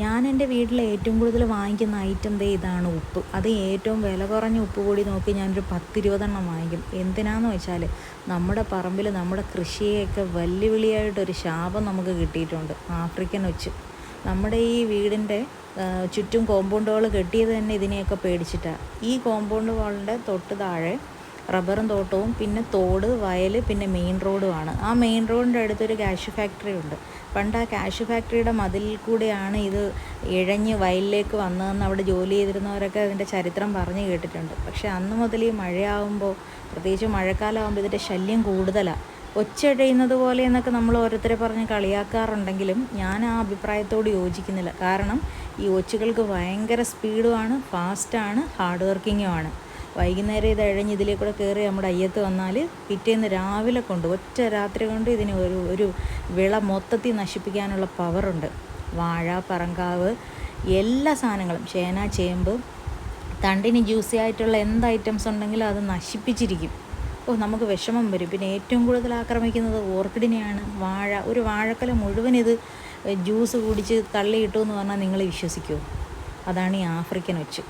ഞാൻ എന്റെ വീട്ടിൽ ഏറ്റവും കൂടുതൽ വാങ്ങിക്കുന്ന ഐറ്റം ദേ ഇതാണ് ഉപ്പ്. അത് ഏറ്റവും വില കുറഞ്ഞ ഉപ്പ് കൂടി നോക്കി ഞാനൊരു പത്തിരുപതെണ്ണം വാങ്ങിക്കും. എന്തിനാന്ന് വെച്ചാൽ നമ്മുടെ പറമ്പിൽ നമ്മുടെ കൃഷിയെയൊക്കെ വെല്ലുവിളിയായിട്ടൊരു ശാപം നമുക്ക് കിട്ടിയിട്ടുണ്ട് ആഫ്രിക്കൻ ഒച്ച് നമ്മുടെ ഈ വീടിന്റെ ചുറ്റും കോമ്പൗണ്ടുകൾ കെട്ടിയത് തന്നെ ഇതിനെയൊക്കെ പേടിച്ചിട്ടാണ് ഈ കോമ്പൗണ്ട് വാളിന്റെ തൊട്ട് താഴെ റബ്ബറും തോട്ടവും പിന്നെ തോട് വയൽ പിന്നെ മെയിൻ റോഡുമാണ്. ആ മെയിൻ റോഡിന്റെ അടുത്തൊരു ക്യാഷ് ഫാക്ടറി ഉണ്ട്. പണ്ട് ആ ക്യാഷ് ഫാക്ടറിയുടെ മതിലിൽ കൂടെയാണ് ഇത് ഇഴഞ്ഞ് വയലിലേക്ക് വന്നതെന്ന് അവിടെ ജോലി ചെയ്തിരുന്നവരൊക്കെ അതിന്റെ ചരിത്രം പറഞ്ഞു കേട്ടിട്ടുണ്ട്. പക്ഷേ അന്ന് മുതൽ ഈ മഴയാവുമ്പോൾ പ്രത്യേകിച്ച് മഴക്കാലമാകുമ്പോൾ ഇതിന്റെ ശല്യം കൂടുതലാണ് ഒച്ചഴയുന്നത് പോലെ എന്നൊക്കെ നമ്മൾ ഓരോരുത്തരെ പറഞ്ഞ് കളിയാക്കാറുണ്ടെങ്കിലും ഞാൻ ആ അഭിപ്രായത്തോട് യോജിക്കുന്നില്ല. കാരണം ഈ ഒച്ചുകൾക്ക് ഭയങ്കര സ്പീഡുമാണ് ഫാസ്റ്റാണ് ഹാർഡ് വർക്കിങ്ങുമാണ്. വൈകുന്നേരം ഇത് ഇഴഞ്ഞ് ഇതിലേ കൂടെ കയറി നമ്മുടെ അയ്യത്ത് വന്നാൽ പിറ്റേന്ന് രാവിലെ കൊണ്ട് ഒറ്റ രാത്രി കൊണ്ട് ഇതിന് ഒരു ഒരു വിള മൊത്തത്തിൽ നശിപ്പിക്കാനുള്ള പവറുണ്ട് വാഴ പറങ്കാവ് എല്ലാ സാധനങ്ങളും ചേന ചേമ്പ് തണ്ടിന് ജ്യൂസി ആയിട്ടുള്ള എന്ത് ഐറ്റംസ് ഉണ്ടെങ്കിലും അത് നശിപ്പിച്ചിരിക്കും. ഓ നമുക്ക് വിഷമം വരും. പിന്നെ ഏറ്റവും കൂടുതൽ ആക്രമിക്കുന്നത് ഓർക്കിഡിനെയാണ്. വാഴ ഒരു വാഴക്കല മുഴുവൻ ഇത് ജ്യൂസ് കുടിച്ച് തള്ളിയിട്ടു എന്ന് പറഞ്ഞാൽ നിങ്ങൾ വിശ്വസിക്കുമോ അതാണ് ഈ ആഫ്രിക്കൻ ഒച്ച്.